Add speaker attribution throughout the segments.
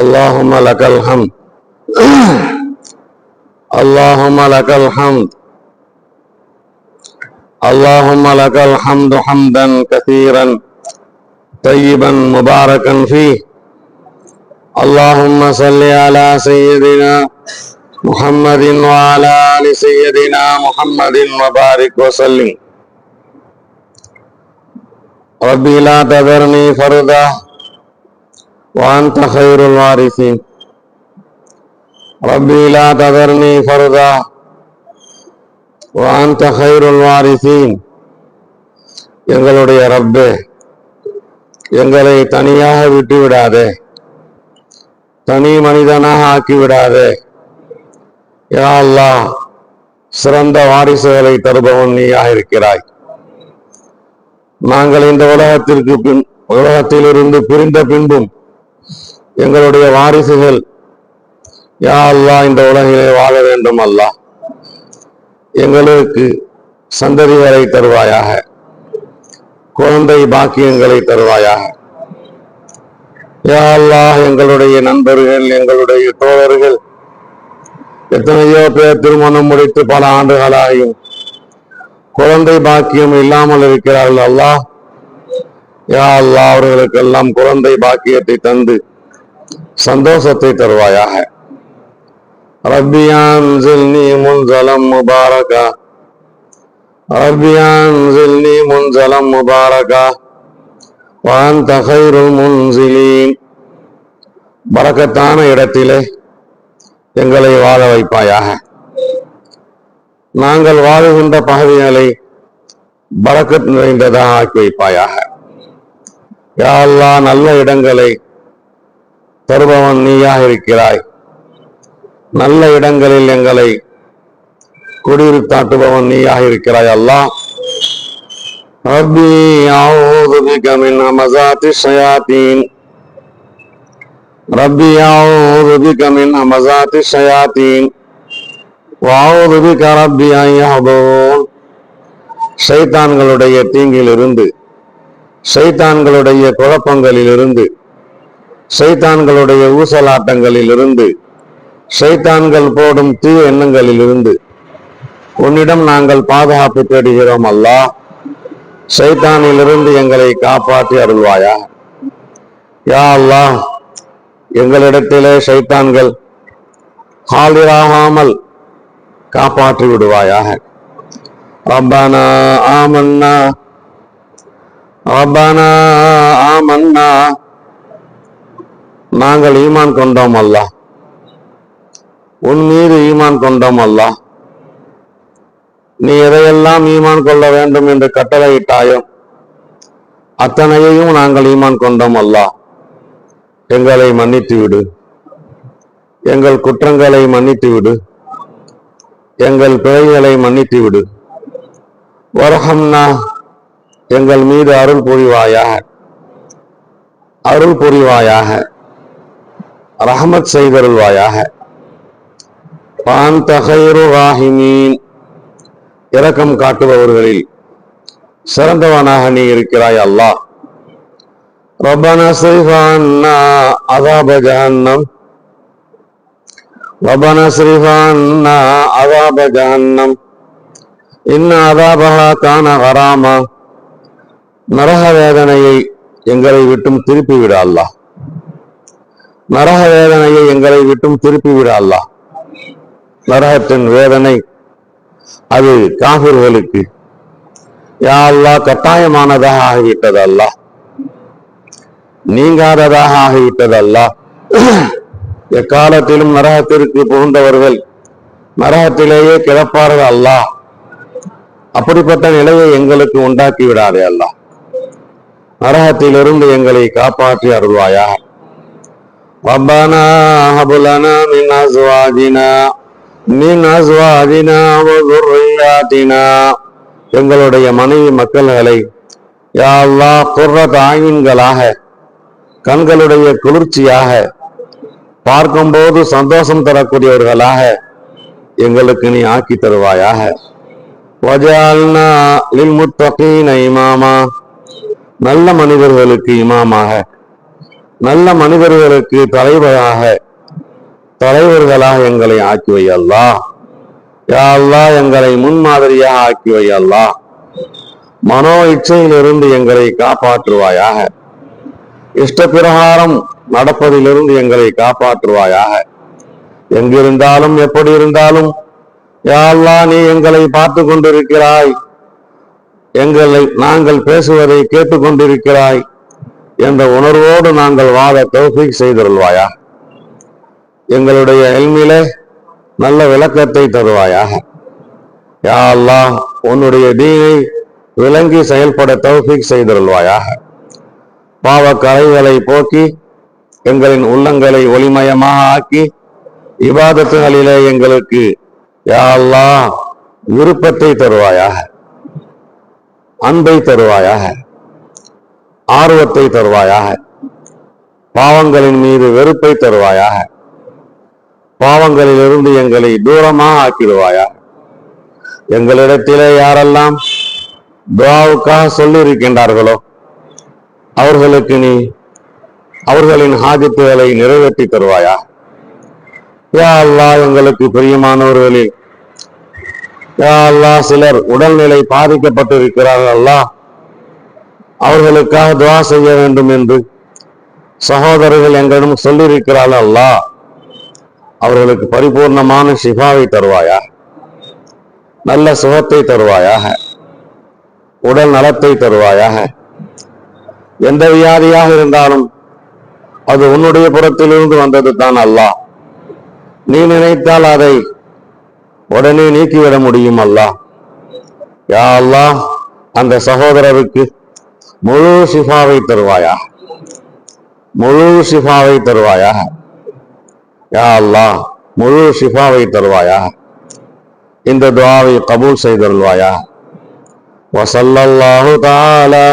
Speaker 1: اللهم لك الحمد. اللهم لك الحمد. اللهم لك الحمد حمدا كثيرا طيبا مباركا فيه. اللهم صل على سيدنا محمد وعلى آل سيدنا محمد وبارك وسلم. ربي لا تذرني فردا. وأنت خير الوارثين ربي لا تذرني فردا وأنت خير الوارثين எங்களுடைய ரப்பே எங்களை தனியாக விட்டு விடாதே தனி மனிதனாக ஆக்கி விடாதே யா அல்லாஹ் சிறந்த வாரிசுகளை தருபவன் நீயாக இருக்கிறாய் நாங்கள் இந்த உலகத்திற்கு பின் உலகத்திலிருந்து பிரிந்த பின்பும் எங்களுடைய வாரிசுகள். யா அல்லா இந்த உலகிலே வாழ வேண்டும் அல்லா எங்களுக்கு சந்ததிகளை தருவாயாக. குழந்தை பாக்கியங்களை தருவாயாக. யா அல்லா எங்களுடைய நண்பர்கள் எங்களுடைய தோழர்கள். எத்தனையோ பேர் திருமணம் முடித்து பல ஆண்டுகளாகியும் குழந்தை பாக்கியம் இல்லாமல் இருக்கிறார்கள் அல்லாஹ். யா அல்லாஹ் அவர்களுக்கெல்லாம் குழந்தை பாக்கியத்தை தந்து சந்தோஷத்தை தருவாயாக. ரப்பியான் ஜில்னி முன்சலம் முபாரகா. ரப்பியான் ஜில்னி முன்சலம் முபாரகா. வான் தகைருல் முன்சிலீன். பறக்கத்தான இடத்திலே எங்களை வாழ வைப்பாயாக. நாங்கள் வாழுகின்ற பகுதிகளை பறக்கத் நிறைந்ததாக ஆக்கி வைப்பாயாக. யா நல்ல இடங்களை தருபவன் நீயாக இருக்கிறாய் நல்ல இடங்களில் எங்களை குடியிருத்தாட்டுபவன் நீயாக இருக்கிறாய் அல்லாஹ் ربي أعوذ بك من همزات الشياطين ربي أعوذ بك من همزات الشياطين وأعوذ بك ربي أن يحضرون ஷைத்தான்களுடைய தீங்கிலிருந்து ஷைத்தான்களுடைய குழப்பங்களிலிருந்து ஷைத்தான்களுடைய ஊசலாட்டங்களிலிருந்து ஷைத்தான்கள் போடும் தீய எண்ணங்களிலிருந்து உன்னிடம் நாங்கள் பாதுகாப்பு தேடுகிறோம் அல்லா. ஷைத்தானிலிருந்து எங்களை காப்பாற்றி அருள்வாயா. யா அல்லா எங்களிடத்திலே ஷைத்தான்கள் ஹாலிராகாமல் காப்பாற்றி விடுவாயாக. ரப்பானா ஆமன்னா ரப்பானா ஆமன்னா நாங்கள் ஈமான் கொண்டோம் அல்லாஹ் உன் மீது ஈமான் கொண்டோம் அல்லாஹ் நீ எதையெல்லாம் ஈமான் கொள்ள வேண்டும் என்று கட்டளையிட்டாயோ அத்தனையையும் நாங்கள் ஈமான் கொண்டோம் அல்லாஹ் எங்களை மன்னித்து விடு. எங்கள் குற்றங்களை மன்னித்து விடு. எங்கள் பிழைகளை மன்னித்து விடு. வரஹம்னா எங்கள் மீது அருள் புரிவாயாக. அருள் புரிவாயாக. ரஹமத் செய்தருள்வாயாக. பான் தகைரு இரக்கம் காட்டுபவர்களில் சிறந்தவனாக நீ இருக்கிறாய் அல்லாஹ் ரபன செய்வான்னா அதாப ஜஹன்னம். ரபன ஸ்ரீவான்னா அதாப ஜஹன்னம். இன்னும் அதாபகா நரக வேதனையை எங்களை விட்டும் திருப்பிவிட அல்லாஹ் நரக வேதனையை எங்களை விட்டும் திருப்பி விட அல்லாஹ். நரகத்தின் வேதனை அது காபிர்களுக்கு யா கட்டாயமானதாக ஆகிவிட்டது அல்லா நீங்காததாக ஆகிவிட்டது அல்லா எக்காலத்திலும் நரகத்திற்கு புகுந்தவர்கள் நரகத்திலேயே கிடப்பார்கள் அல்லா அப்படிப்பட்ட நிலையை எங்களுக்கு உண்டாக்கி விடாதே அல்லா நரகத்திலிருந்து எங்களை காப்பாற்றி அருள்வாயா ربنا هب لنا من ازواجنا من ازواجنا وذرياتنا எங்களுடைய மனைவி மக்கள்களை யா அல்லாஹ் குர்ரத் ஆயின்களாக கண்களுடைய குளிர்ச்சியாக பார்க்கும்போது சந்தோஷம் தரக்கூடியவர்களாக எங்களுக்கு நீ ஆக்கி தருவாயாக வஜால்னா லில் முத்தகீன இமாமா நல்ல மனிதர்களுக்கு இமாமாக நல்ல மனிதர்களுக்கு தலைவராக தலைவர்களாக எங்களை ஆக்கி வையல்லா யாழ்லா யா எங்களை முன்மாதிரியாக ஆக்கி வையல்லா மனோ இச்சையிலிருந்து எங்களை காப்பாற்றுவாயாக. இஷ்டப்பிரகாரம் நடப்பதிலிருந்து எங்களை காப்பாற்றுவாயாக. எங்கிருந்தாலும் எப்படி இருந்தாலும் யாழ்லா நீ எங்களை பார்த்து கொண்டிருக்கிறாய் எங்களை நாங்கள் பேசுவதை கேட்டுக்கொண்டிருக்கிறாய். என்ற உணர்வோடு நாங்கள் வாழ தௌஃபீக் செய்திருவாயா எங்களுடைய எல்மிலே நல்ல விளக்கத்தை தருவாயாக யா அல்லா உன்னுடைய தீனை விளங்கி செயல்பட தௌஃபீக் செய்திருவாயாக பாவ கரைகளை போக்கி எங்களின் உள்ளங்களை ஒளிமயமாக ஆக்கி இபாதத்துகளிலே எங்களுக்கு யா விருப்பத்தை தருவாயாக அன்பை தருவாயாக. ஆர்வத்தை தருவாயாக. பாவங்களின் மீது வெறுப்பை தருவாயாக. பாவங்களிலிருந்து எங்களை தூரமாக ஆக்கிடுவாயாக. எங்களிடத்திலே யாரெல்லாம் துவாவுக்காக சொல்லி இருக்கின்றார்களோ அவர்களுக்கு நீ அவர்களின் ஹாஜத்துகளை நிறைவேற்றி தருவாயா யா அல்லா எங்களுக்கு பிரியமானவர்களில் யா அல்லா சிலர் உடல்நிலை பாதிக்கப்பட்டிருக்கிறார்கள் அல்லா. அவர்களுக்காக துவா செய்ய வேண்டும் என்று சகோதரர்கள் எங்களிடம் சொல்லியிருக்கிறார்கள் அல்லா அவர்களுக்கு பரிபூர்ணமான சிபாவை தருவாயா நல்ல சுகத்தை தருவாயாக உடல் நலத்தை தருவாயாக எந்த வியாதியாக இருந்தாலும் அது உன்னுடைய புறத்திலிருந்து வந்தது தான் அல்லாஹ் நீ நினைத்தால் அதை உடனே நீக்கிவிட முடியும் அல்லா. யா அல்லாஹ் அந்த சகோதரருக்கு முழு ஷிஃபாவை தருவாயா முழு ஷிஃபாவை தருவாயா யா அல்லாஹ் முழு ஷிஃபாவை தருவாயா இந்த துவாவை கபூல் செய்தருள்வாயா وصلى الله تعالى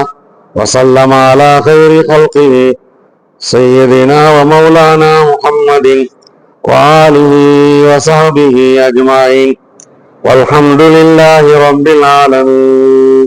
Speaker 1: وسلم على خير خلقه سيدنا ومولانا محمد وآله وصحبه أجمعين والحمد لله رب العالمين